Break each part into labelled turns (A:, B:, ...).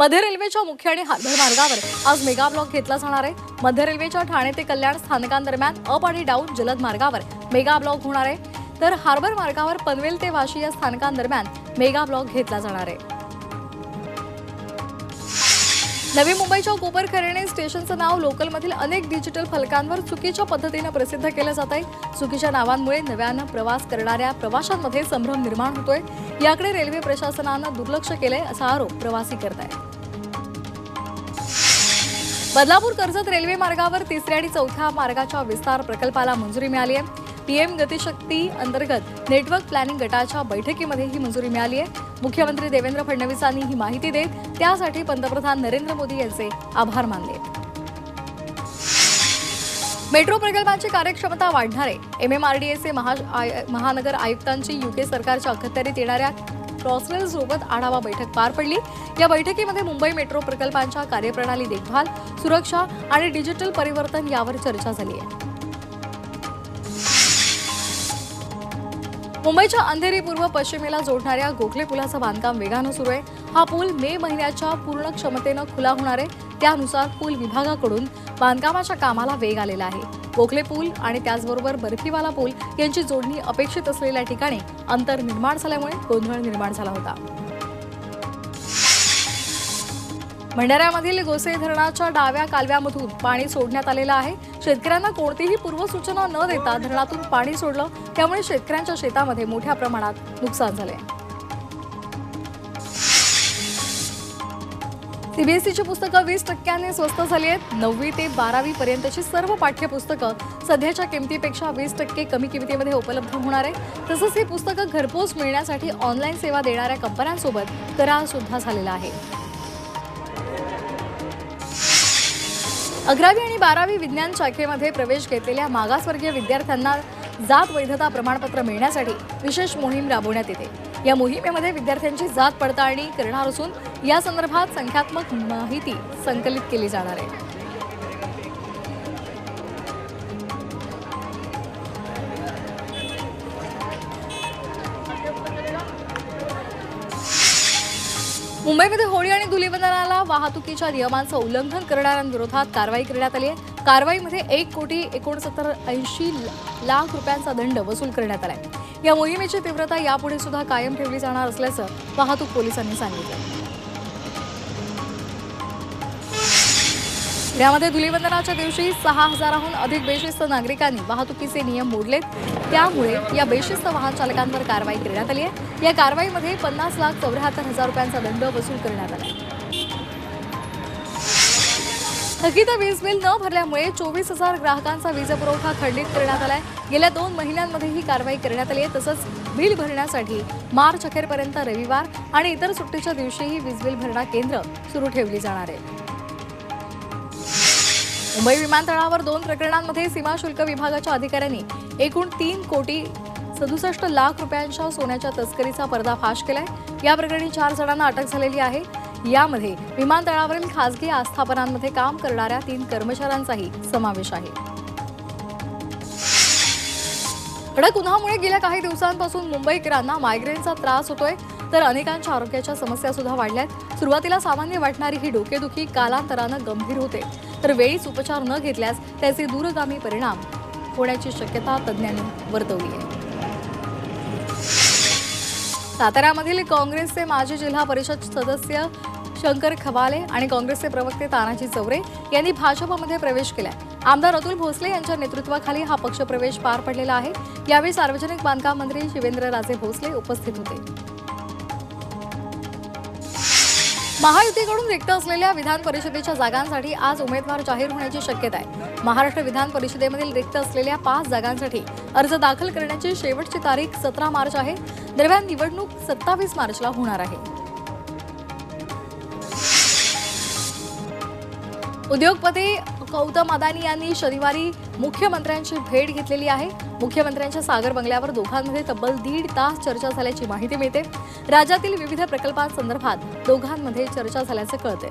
A: मध्य रेल्वेच्या मुख्य आणि हार्बर मार्गावर आज मेगा ब्लॉक घेतला जाणार आहे. मध्य रेल्वेच्या ठाणे ते कल्याण स्थानकांदरम्यान अप आणि डाऊन जलद मार्गावर मेगा ब्लॉक होणार आहे. तर हार्बर मार्गावर पनवेल ते वाशी या स्थानकांदरम्यान मेगा ब्लॉक घेतला जाणार आहे. नवी मुंबईच्या कोपरखैरणे स्टेशनचं नाव लोकलमधील अनेक डिजिटल फलकांवर चुकीच्या पद्धतीनं प्रसिद्ध केलं जात आहे. चुकीच्या नावांमुळे नव्यानं प्रवास करणाऱ्या प्रवाशांमध्ये संभ्रम निर्माण होतोय. याकडे रेल्वे प्रशासनानं दुर्लक्ष केलंय असा आरोप प्रवासी करत आहेत बदलापूर कर्जत रेल्वे मार्गावर तिसऱ्या आणि चौथ्या मार्गाच्या विस्तार प्रकल्पाला मंजुरी मिळाली आहे. पीएम गतिशक्ती अंतर्गत नेटवर्क प्लॅनिंग गटाच्या बैठकीमध्ये ही मंजुरी मिळाली आहे. मुख्यमंत्री देवेंद्र फडणवीसांनी ही माहिती देत त्यासाठी पंतप्रधान नरेंद्र मोदी यांचे आभार मानले. मेट्रो प्रकल्पांची कार्यक्षमता वाढणार आहे. एमएमआरडीएचे महा आय- महानगर आयुक्तांची युके सरकारच्या अखत्यारीत येणाऱ्या क्रॉसरेल सोबत आढावा बैठक पार पडली. या बैठकीमध्ये मुंबई मेट्रो प्रकल्पांच्या कार्यप्रणाली देखभाल सुरक्षा आणि डिजिटल परिवर्तन यावर चर्चा झाली आहे. मुंबईच्या अंधेरी पूर्व पश्चिमेला जोडणाऱ्या गोखले पुलाचं बांधकाम वेगानं सुरू आहे. हा पूल मे महिन्याच्या पूर्ण क्षमतेनं खुला होणार आहे. त्यानुसार पूल विभागाकडून बांधकामाच्या कामाला वेग आलेला आहे. गोखले पूल आणि त्याचबरोबर बर्फीवाला पूल यांची जोडणी अपेक्षित असलेल्या ठिकाणी अंतर निर्माण झाल्यामुळे गोंधळ निर्माण झाला होता. भंडाऱ्यामधील गोसे धरणाच्या डाव्या कालव्यामधून पाणी सोडण्यात आलेलं आहे. शेतकऱ्यांना कोणतीही पूर्वसूचना न देता धरणातून पाणी सोडलं त्यामुळे शेतकऱ्यांच्या शेतामध्ये मोठ्या प्रमाणात नुकसान झाले. सीबीएसईची पुस्तकं वीस टक्क्यांनी स्वस्त झाली आहेत नववी ते बारावी पर्यंतची सर्व पाठ्यपुस्तकं सध्याच्या किमतीपेक्षा वीस टक्के कमी किमतीमध्ये उपलब्ध होणार आहे. तसंच ही पुस्तकं घरपोच मिळण्यासाठी ऑनलाईन सेवा देणाऱ्या कंपन्यांसोबत करार सुद्धा झालेला आहे. अकरावी आणि बारावी विज्ञान शाखेमध्ये प्रवेश घेतलेल्या मागासवर्गीय विद्यार्थ्यांना जात वैधता प्रमाणपत्र मिळण्यासाठी विशेष मोहीम राबवण्यात येते. या मोहिमेमध्ये विद्यार्थ्यांची जात पडताळणी करणार असून या संदर्भात संख्यात्मक माहिती संकलित केली जाणार आहे. मुंबईमध्ये होळी आणि धुलीवंदनाला वाहतुकीच्या नियमांचं उल्लंघन करणाऱ्यांविरोधात कारवाई करण्यात आली आहे. कारवाईमध्ये एक कोटी एकोणसत्तर ऐंशी लाख रुपयांचा दंड वसूल करण्यात आलाय. या मोहिमेची तीव्रता यापुढे सुद्धा कायम ठेवली जाणार असल्याचं वाहतूक पोलिसांनी सांगितलं यामध्ये धुलीवंदनाच्या दिवशी सहा हजाराहून अधिक बेशिस्त नागरिकांनी वाहतुकीचे नियम मोडलेत. त्यामुळे या बेशिस्त वाहन चालकांवर कारवाई करण्यात आली आहे. या कारवाईमध्ये पन्नास लाख चौऱ्याहत्तर हजार रुपयांचा दंड वसूल करण्यात आला आहे. थकीत वीज बिल न भरल्यामुळे चोवीस हजार ग्राहकांचा वीज पुरवठा खंडित करण्यात आलाय. गेल्या दोन महिन्यांमध्ये ही कारवाई करण्यात आली आहे. तसंच बिल भरण्यासाठी मार्च अखेरपर्यंत रविवार आणि इतर सुट्टीच्या दिवशीही वीज बिल भरणा केंद्र सुरू ठेवली जाणार आहे. मुंबई विमानतळावर दोन प्रकरणांमध्ये सीमा शुल्क विभागाच्या अधिकाऱ्यांनी एकूण तीन कोटी सदुसष्ट लाख रुपयांच्या सोन्याच्या तस्करीचा पर्दाफाश केलाय. या प्रकरणी चार जणांना अटक झालेली आहे. यामध्ये विमानतळावरील खासगी आस्थापनांमध्ये काम करणाऱ्या तीन कर्मचाऱ्यांचाही समावेश आहे. कडक उन्हामुळे गेल्या काही दिवसांपासून मुंबईकरांना मायग्रेनचा त्रास होतोय तर अनेकांच्या आरोग्याच्या समस्या सुद्धा वाढल्यात. सुरुवातीला सामान्य वाटणारी ही डोकेदुखी कालांतरानं गंभीर होते. तर वेळीच उपचार न घेतल्यास त्याचे दूरगामी परिणाम होण्याची शक्यता तज्ज्ञांनी वर्तवली आहे. साताऱ्यामधील काँग्रेसचे माजी जिल्हा परिषद सदस्य शंकर खवाले आणि काँग्रेसचे प्रवक्ते तानाजी चौरे यांनी भाजपमध्ये प्रवेश केलाय. आमदार अतुल भोसले यांच्या नेतृत्वाखाली हा पक्ष प्रवेश पार पडलेला आहे. यावेळी सार्वजनिक बांधकाम मंत्री शिवेंद्रराजे भोसले उपस्थित होते. महायुतीकडून रिक्त असलेल्या विधान परिषदेच्या जागांसाठी आज उमेदवार जाहीर होण्याची शक्यता आहे महाराष्ट्र विधान परिषदेमधील रिक्त असलेल्या पाच जागांसाठी अर्ज दाखल करण्याची शेवटची तारीख सतरा मार्च आहे. दरम्यान निवडणूक सत्तावीस मार्चला होणार आहे. उद्योगपती गौतम अदानी यांनी शनिवारी मुख्यमंत्र्यांची भेट घेतलेली आहे. मुख्यमंत्र्यांच्या सागर बंगल्यावर दोघांमध्ये तब्बल दीड तास चर्चा झाल्याची माहिती मिळते. राज्यातील विविध प्रकल्पांसंदर्भात दोघांमध्ये चर्चा झाल्याचं कळतंय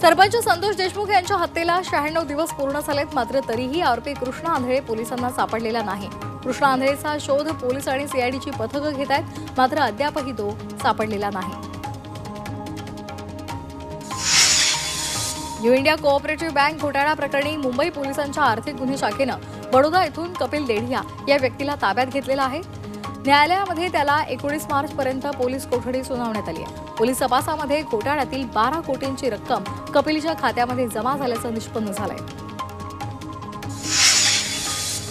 A: सरपंच संतोष देशमुख यांच्या हत्येला शहाण्णव दिवस पूर्ण झालेत मात्र तरीही आरोपी कृष्णा आंधळे पोलिसांना सापडलेला नाही. कृष्णा आंधळेचा शोध पोलीस आणि सीआयडीची पथकं घेत आहेत मात्र अद्यापही तो सापडलेला नाही. न्यू इंडिया कोऑपरेटिव्ह बँक घोटाळा प्रकरणी मुंबई पोलिसांच्या आर्थिक गुन्हे शाखेनं बडोदा येथून कपिल देढिया या व्यक्तीला ताब्यात घेतलेला आहे. न्यायालयामध्ये त्याला एकोणीस मार्च पर्यंत पोलीस कोठडी सुनावण्यात आली आहे. पोलीस तपासामध्ये घोटाळ्यातील बारा कोटींची रक्कम कपिलच्या खात्यामध्ये जमा झाल्याचं निष्पन्न झालंय.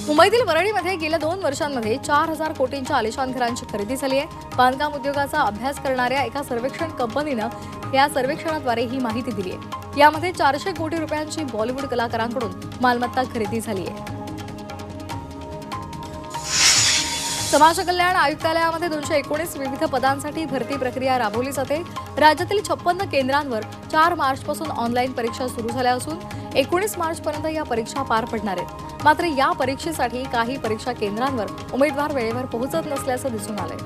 A: मुंबईतील वरळीमध्ये गेल्या दोन वर्षांमध्ये चार हजार कोटींच्या आलिशान घरांची खरेदी झाली आहे. बांधकाम उद्योगाचा अभ्यास करणाऱ्या एका सर्वेक्षण कंपनीनं या सर्वेक्षणाद्वारे ही माहिती दिली आहे. यामध्ये चारशे कोटी रुपयांची बॉलिवूड कलाकारांकडून मालमत्ता खरेदी झाली आहे. समाज कल्याण आयुक्तालयामध्ये दोनशे एकोणीस विविध पदांसाठी भरती प्रक्रिया राबवली जाते. राज्यातील छप्पन्न केंद्रांवर चार मार्चपासून ऑनलाईन परीक्षा सुरू झाल्या असून एकोणीस मार्चपर्यंत या परीक्षा पार पडणार आहेत. मात्र या परीक्षेसाठी काही परीक्षा केंद्रांवर उमेदवार वेळेवर पोहोचत नसल्याचं दिसून आलंय.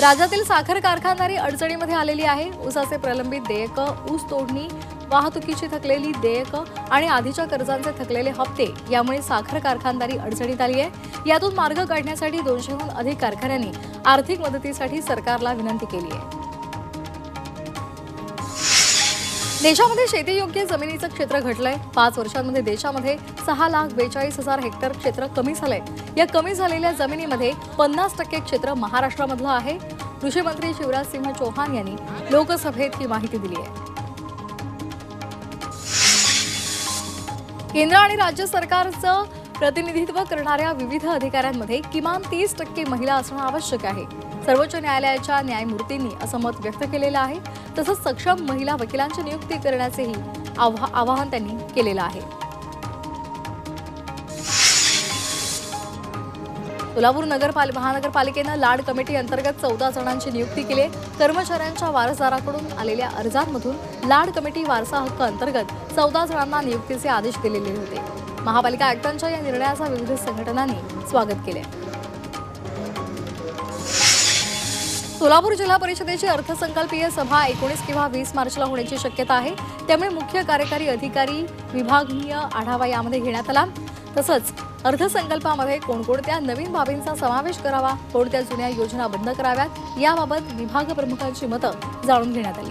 A: राज्यातील साखर कारखानदारी अडचणीमध्ये आलेली आहे. ऊसाचे प्रलंबित देयक ऊस तोडणी वाहतुकीची थकलेली देयक आणि आधीच्या कर्जांचे थकलेले हप्ते यामुळे साखर कारखानदारी अडचणीत आली आहे. यातून मार्ग काढण्यासाठी दोनशेहून अधिक कारखान्यांनी आर्थिक मदतीसाठी सरकारला विनंती केली आहे. देशामध्ये शेतीयोग्य जमिनीचं क्षेत्र घटलंय. पाच वर्षांमध्ये देशामध्ये सहा लाख बेचाळीस हजार हेक्टर क्षेत्र कमी झालंय. या कमी झालेल्या जमिनीमध्ये पन्नास टक्के क्षेत्र महाराष्ट्रामधलं आहे. कृषी मंत्री शिवराज सिंह चौहान यांनी लोकसभेत ही माहिती दिली आहे. केंद्र आणि राज्य सरकारचं प्रतिनिधित्व करणाऱ्या विविध अधिकाऱ्यांमध्ये किमान तीस टक्के महिला असणं आवश्यक आहे. सर्वोच्च न्यायालयाच्या न्यायमूर्तींनी असं मत व्यक्त केलेलं आहे. तसंच सक्षम महिला वकिलांची नियुक्ती करण्याचेही आव्हा- आवाहन त्यांनी केलेलं आहे. सोलापूर नगरपाल महानगरपालिकेनं लाड कमिटी अंतर्गत चौदा जणांची नियुक्ती केली. आहे कर्मचाऱ्यांच्या वारसदाराकडून आलेल्या अर्जांमधून लाड कमिटी वारसा हक्क अंतर्गत चौदा जणांना नियुक्तीचे आदेश दिलेले होते. महापालिका आयुक्तांच्या या निर्णयाचा विविध संघटनांनी स्वागत केले. सोलापूर जिल्हा परिषदेची अर्थसंकल्पीय सभा एकोणीस किंवा वीस मार्चला होण्याची शक्यता आहे. त्यामुळे मुख्य कार्यकारी अधिकारी विभागीय आढावा यामध्ये घेण्यात आला. तसंच अर्थसंकल्पामध्ये कोणकोणत्या नवीन बाबींचा समावेश करावा कोणत्या जुन्या योजना बंद कराव्यात याबाबत विभाग प्रमुखांची मतं जाणून घेण्यात आली.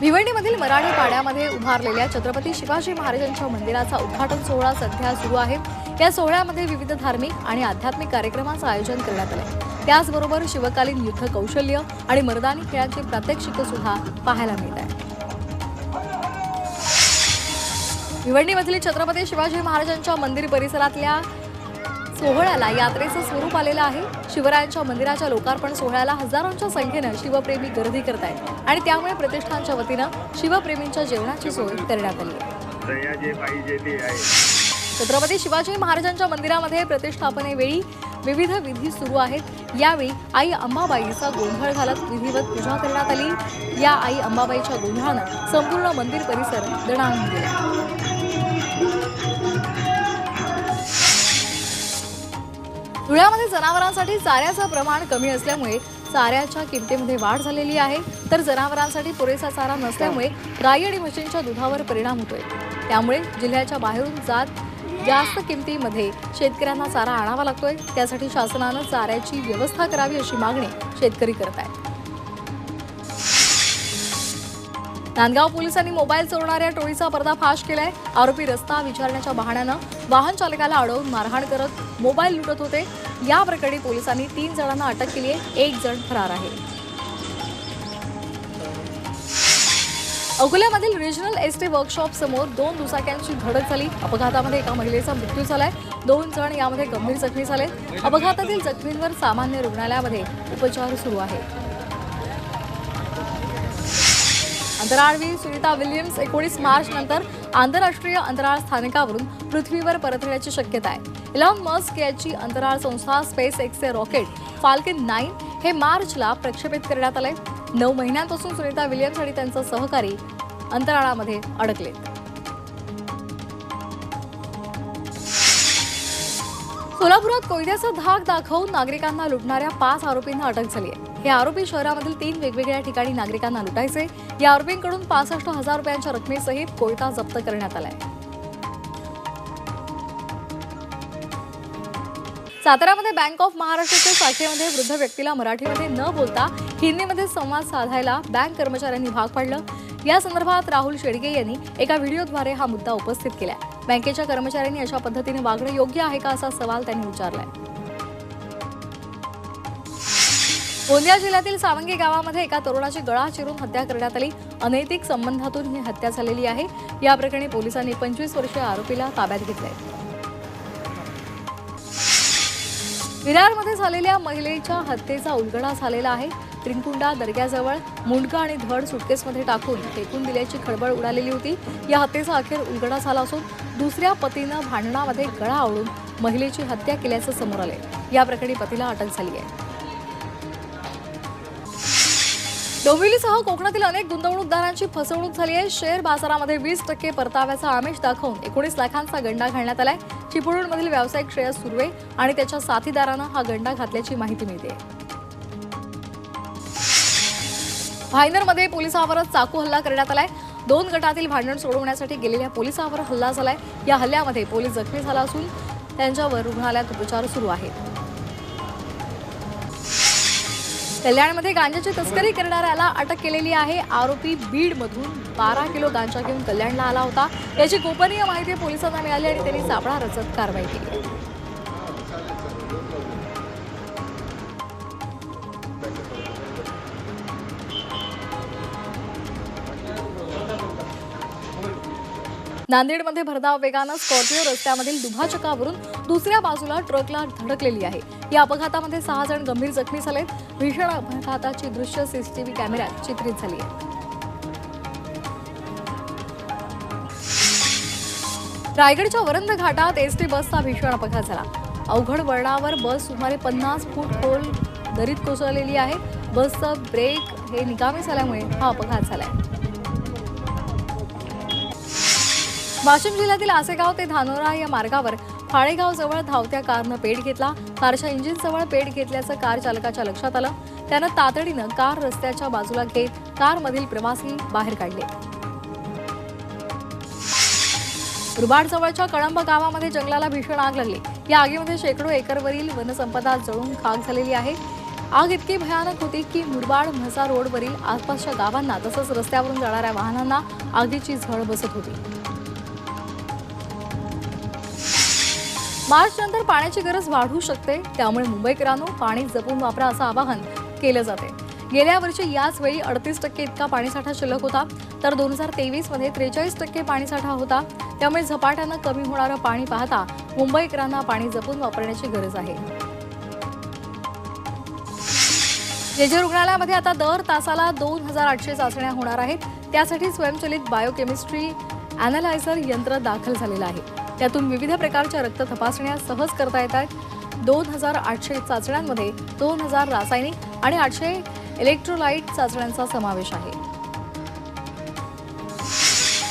A: भिवंडीमधील मराठी पाड्यामध्ये उभारलेल्या छत्रपती शिवाजी महाराजांच्या मंदिराचा उद्घाटन सोहळा सध्या सुरू आहे. या सोहळ्यामध्ये विविध धार्मिक आणि आध्यात्मिक कार्यक्रमाचं आयोजन करण्यात आलं त्याचबरोबर शिवकालीन युद्ध कौशल्य आणि मर्दानी खेळांची प्रात्यक्षिकं सुद्धा पाहायला मिळत आहे भिवंडीमधील छत्रपती शिवाजी महाराजांच्या मंदिर परिसरातल्या सोहळ्याला यात्रेचं स्वरूप आलेलं आहे. शिवरायांच्या मंदिराच्या लोकार्पण सोहळ्याला हजारोंच्या संख्येनं शिवप्रेमी गर्दी करत आहेत आणि त्यामुळे प्रतिष्ठानच्या वतीनं शिवप्रेमींच्या जेवणाची सोय करण्यात आली. छत्रपती शिवाजी महाराजांच्या मंदिरामध्ये प्रतिष्ठापनेवेळी विविध विधी सुरू आहेत. यावेळी आई अंबाबाईचा गोंधळ घालत विधिवत पूजा करण्यात आली. या आई अंबाबाईच्या गोंधळानं संपूर्ण मंदिर परिसर दणाणून गेला. जनावरांसाठी चाऱ्याचं प्रमाण कमी असल्यामुळे चाऱ्याच्या किमतीमध्ये वाढ झालेली आहे. तर जनावरांसाठी पुरेसा चारा नसल्यामुळे गाई आणि म्हशींच्या दुधावर परिणाम होतोय. त्यामुळे जिल्ह्याच्या बाहेरून जात जास्त किमतीमध्ये शेतकऱ्यांना चारा आणावा लागतोय. त्यासाठी शासनानं चाऱ्याची व्यवस्था करावी अशी मागणी शेतकरी करत आहेत. नांदगाव पोलिसांनी मोबाईल चोरणाऱ्या टोळीचा पर्दाफाश केलाय. आरोपी रस्ता विचारण्याच्या बहाण्यानं वाहन चालकाला अडवून मारहाण करत मोबाईल लुटत होते. या प्रकरणी पोलिसांनी तीन जणांना अटक केली आहे. एक जण फरार आहे. अकोल्यामधील रिजनल एस टी वर्कशॉप समोर दोन दुचाक्यांची धडक झाली. अपघातामध्ये एका महिलेचा मृत्यू झालाय. दोन जण यामध्ये गंभीर जखमी झाले अपघातातील जखमींवर सामान्य रुग्णालयामध्ये उपचार सुरू आहेत. अंतराळवीर सुनीता विल्यम्स एकोणीस मार्च नंतर आंतरराष्ट्रीय अंतराळ स्थानकावरून पृथ्वीवर परतण्याची शक्यता आहे. इलॉन मस्क याची अंतराळ संस्था स्पेस एक्सचे रॉकेट फाल्कन नाईन हे मार्चला प्रक्षेपित करण्यात आले नऊ महिन्यांपासून सुनीता विल्यम्स आणि त्यांचा सहकारी अंतराळामध्ये अडकलेत. सोलापुरात कोयत्याचा धाक दाखवून नागरिकांना लुटणाऱ्या पाच आरोपींना अटक झाली आहे. हे आरोपी शहरामधील तीन वेगवेगळ्या ठिकाणी नागरिकांना लुटायचे. या आरोपींकडून पासष्ट हजार रुपयांच्या रकमेसहित कोयता जप्त करण्यात आलाय. साताऱ्यामध्ये बँक ऑफ महाराष्ट्राच्या शाखेमध्ये वृद्ध व्यक्तीला मराठीमध्ये न बोलता हिंदीमध्ये संवाद साधायला बँक कर्मचाऱ्यांनी भाग पाडलं. या संदर्भात राहुल शेडगे यांनी एका व्हिडिओद्वारे हा मुद्दा उपस्थित केलाय. बँकेच्या कर्मचाऱ्यांनी अशा पद्धतीने वागणं योग्य आहे का असा सवाल त्यांनी विचारलाय. गोंदिया जिल्ह्यातील सावंगी गावामध्ये एका तरुणाची गळा चिरून हत्या करण्यात आली. अनैतिक संबंधातून ही हत्या झालेली आहे. या प्रकरणी पोलिसांनी पंचवीस वर्षीय आरोपीला ताब्यात घेतलंय. विरारमध्ये झालेल्या महिलेच्या हत्येचा उलगडा झालेला आहे. त्रिंकुंडा दर्ग्याजवळ मुंडका आणि धड सुटकेसमध्ये टाकून फेकून दिल्याची खळबळ उडालेली होती. या हत्येचा अखेर उलगडा झाला असून दुसऱ्या पतीनं भांडणामध्ये गळा आवडून महिलेची हत्या केल्याचं समोर आले या प्रकरणी पतीला अटक झाली आहे डोंबिवलीसह कोकणातील अनेक गुंतवणूकदारांची फसवणूक झाली आहे शेअर बाजारामध्ये वीस टक्के परताव्याचा आमिष दाखवून एकोणीस लाखांचा गंडा घालण्यात आलाय. चिपळूणमधील व्यावसायिक श्रेयस सुर्वे आणि त्याच्या साथीदारानं हा गंडा घातल्याची माहिती मिळते भायनरमध्ये पोलिसावरच चाकू हल्ला करण्यात आलाय. दोन गटातील भांडण सोडवण्यासाठी गेलेल्या पोलिसावर हल्ला झालाय. या हल्ल्यामध्ये पोलीस जखमी झाला असून त्यांच्यावर रुग्णालयात उपचार सुरू आहेत. कल्याणमध्ये गांजाची तस्करी करणाऱ्याला अटक केलेली आहे. आरोपी बीडमधून बारा किलो गांजा घेऊन कल्याणला आला होता. याची गोपनीय माहिती पोलिसांना मिळाली आणि त्यांनी सापळा रचत कारवाई केली. नांदेडमध्ये भरधाव वेगानं स्कॉर्पिओ रस्त्यामधील दुभाचकावरून दुसऱ्या बाजूला ट्रकला धडकलेली आहे. या अपघातामध्ये सहा जण गंभीर जखमी झालेत. भीषण अपघाताची दृश्य सीसीटीव्ही कॅमेऱ्यात चित्रित झाली आहे. रायगडच्या वरंद घाटात एसटी बसचा भीषण अपघात झाला. अवघड वळणावर बस सुमारे पन्नास फूट खोल दरीत कोसळलेली आहे. बसचं ब्रेक हे निकामी झाल्यामुळे हा अपघात झालाय. वाशिम जिल्ह्यातील आसेगाव ते धानोरा या मार्गावर फाळेगाव जवळ धावत्या कारनं पेट घेतला. कारच्या इंजिनजवळ पेट घेतल्याचं कार चालकाच्या लक्षात आलं. त्यानं तातडीनं कार रस्त्याच्या बाजूला घेत कारमधील प्रवासी बाहेर काढले. रुबाड जवळच्या कळंब गावामध्ये जंगलाला भीषण आग लागली. या आगीमध्ये शेकडो एकरवरील वनसंपदा जळून खाक झालेली आहे. आग इतकी भयानक होती की मुरबाड म्हसा रोडवरील आसपासच्या गावांना तसंच रस्त्यावरून जाणाऱ्या वाहनांना आगीची झळ बसत होती. मार्च नंतर पाण्याची गरज वाढू शकते त्यामुळे मुंबईकरांनो पाणी जपून वापरा असं आवाहन केलं जाते. गेल्या वर्षी याच वेळी अडतीस टक्के इतका पाणीसाठा शिल्लक होता तर दोन हजार तेवीसमध्ये त्रेचाळीस टक्के पाणीसाठा होता त्यामुळे झपाट्यानं कमी होणारं पाणी पाहता मुंबईकरांना पाणी जपून वापरण्याची गरज आहे. जेजे रुग्णालयामध्ये आता दर तासाला दोन हजार आठशे चाचण्या होणार आहेत त्यासाठी स्वयंचलित बायोकेमिस्ट्री अॅनालायझर यंत्र दाखल झालेलं आहे. त्यातून विविध प्रकारच्या रक्त तपासण्या सहज करता येत आहेत दोन हजार आठशे चाचण्यांमध्ये दोन हजार रासायनिक आणि आठशे इलेक्ट्रोलाइट चाचण्यांचा समावेश आहे.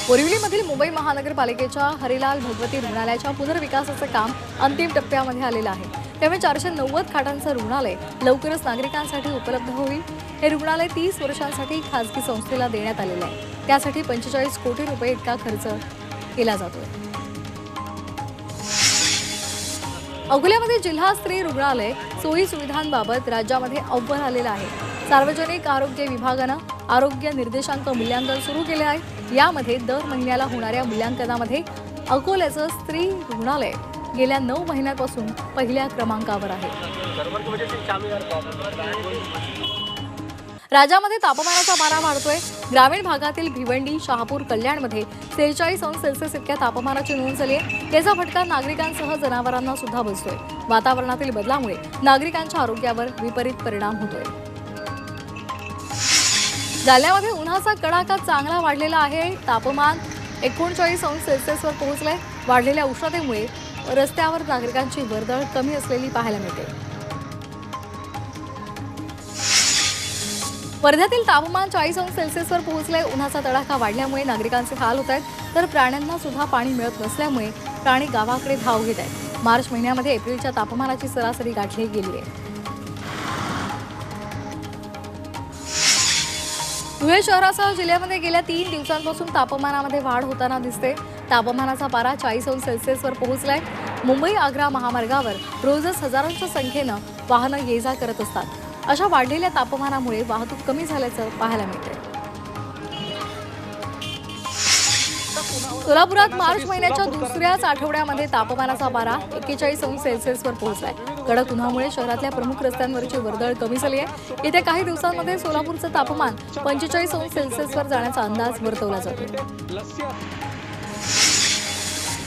A: बोरिवलीमधील मुंबई महानगरपालिकेच्या हरिलाल भगवती रुग्णालयाच्या पुनर्विकासाचं काम अंतिम टप्प्यामध्ये आलेलं आहे. त्यामुळे चारशे नव्वद खाटांचं रुग्णालय लवकरच नागरिकांसाठी उपलब्ध होईल. हे रुग्णालय तीस वर्षांसाठी खासगी संस्थेला देण्यात आलेलं आहे. त्यासाठी पंचेचाळीस कोटी रुपये इतका खर्च केला जातोय. अकोल्यामध्ये जिल्हा स्त्री रुग्णालय सोयी सुविधांबाबत राज्यामध्ये अव्वल आलेलं आहे. सार्वजनिक आरोग्य विभागानं आरोग्य निर्देशांक मूल्यांकन सुरू केले आहे. यामध्ये दर महिन्याला होणाऱ्या मूल्यांकनामध्ये अकोल्याचं स्त्री रुग्णालय गेल्या नऊ महिन्यापासून पहिल्या क्रमांकावर आहे. राज्यामध्ये तापमानाचा पारा वाढतोय. ग्रामीण भागातील भिवंडी शहापूर कल्याणमध्ये सेहेचाळीस अंश सेल्सिअस इतक्या तापमानाची नोंद झाली आहे. याचा फटका नागरिकांसह जनावरांना सुद्धा बसतोय. वातावरणातील बदलामुळे नागरिकांच्या आरोग्यावर विपरीत परिणाम होतोय. जालन्यामध्ये उन्हाचा कडाका चांगला वाढलेला आहे. तापमान एकोणचाळीस अंश सेल्सिअसवर पोहोचलंय. वाढलेल्या उष्णतेमुळे रस्त्यावर नागरिकांची वर्दळ कमी असलेली पाहायला मिळते. वर्ध्यातील तापमान चाळीस अंश सेल्सिअसवर पोहोचलंय. उन्हाचा तडाखा वाढल्यामुळे नागरिकांचे हाल होत आहेत. तर प्राण्यांना सुद्धा पाणी मिळत नसल्यामुळे प्राणी गावाकडे धाव घेत आहेत. मार्च महिन्यामध्ये एप्रिलच्या तापमानाची सरासरी गाठली गेली आहे धुळे शहरासह जिल्ह्यामध्ये गेल्या तीन दिवसांपासून तापमानामध्ये वाढ होताना दिसते. तापमानाचा पारा चाळीस अंश सेल्सिअसवर पोहोचलाय. मुंबई आग्रा महामार्गावर रोजच हजारांच्या संख्येनं वाहनं ये जा करत असतात. अशा वाढलेल्या तापमानामुळे वाहतूक कमी झाल्याचं पाहायला मिळतंय. सोलापुरात मार्च महिन्याच्या दुसऱ्याच आठवड्यामध्ये तापमानाचा पारा एक्केचाळीस अंश सेल्सिअसवर पोहोचलाय. कडक उन्हामुळे शहरातल्या प्रमुख रस्त्यांवरची वर्दळ कमी झाली आहे. येत्या काही दिवसांमध्ये सोलापूरचं तापमान पंचेचाळीस अंश सेल्सिअसवर जाण्याचा अंदाज वर्तवला जातो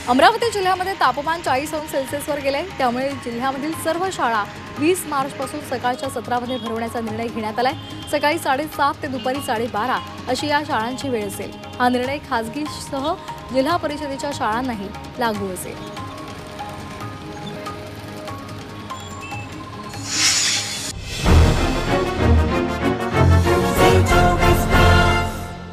A: अमरावती जिल्ह्यामध्ये तापमान चाळीस अंश सेल्सिअसवर गेले त्यामुळे जिल्ह्यामधील सर्व शाळा वीस मार्चपासून सकाळच्या सत्रामध्ये भरवण्याचा निर्णय घेण्यात आलाय. सकाळी साडेसात ते दुपारी साडेबारा अशी या शाळांची वेळ असेल. हा निर्णय खासगी सह जिल्हा परिषदेच्या शाळांनाही लागू असेल.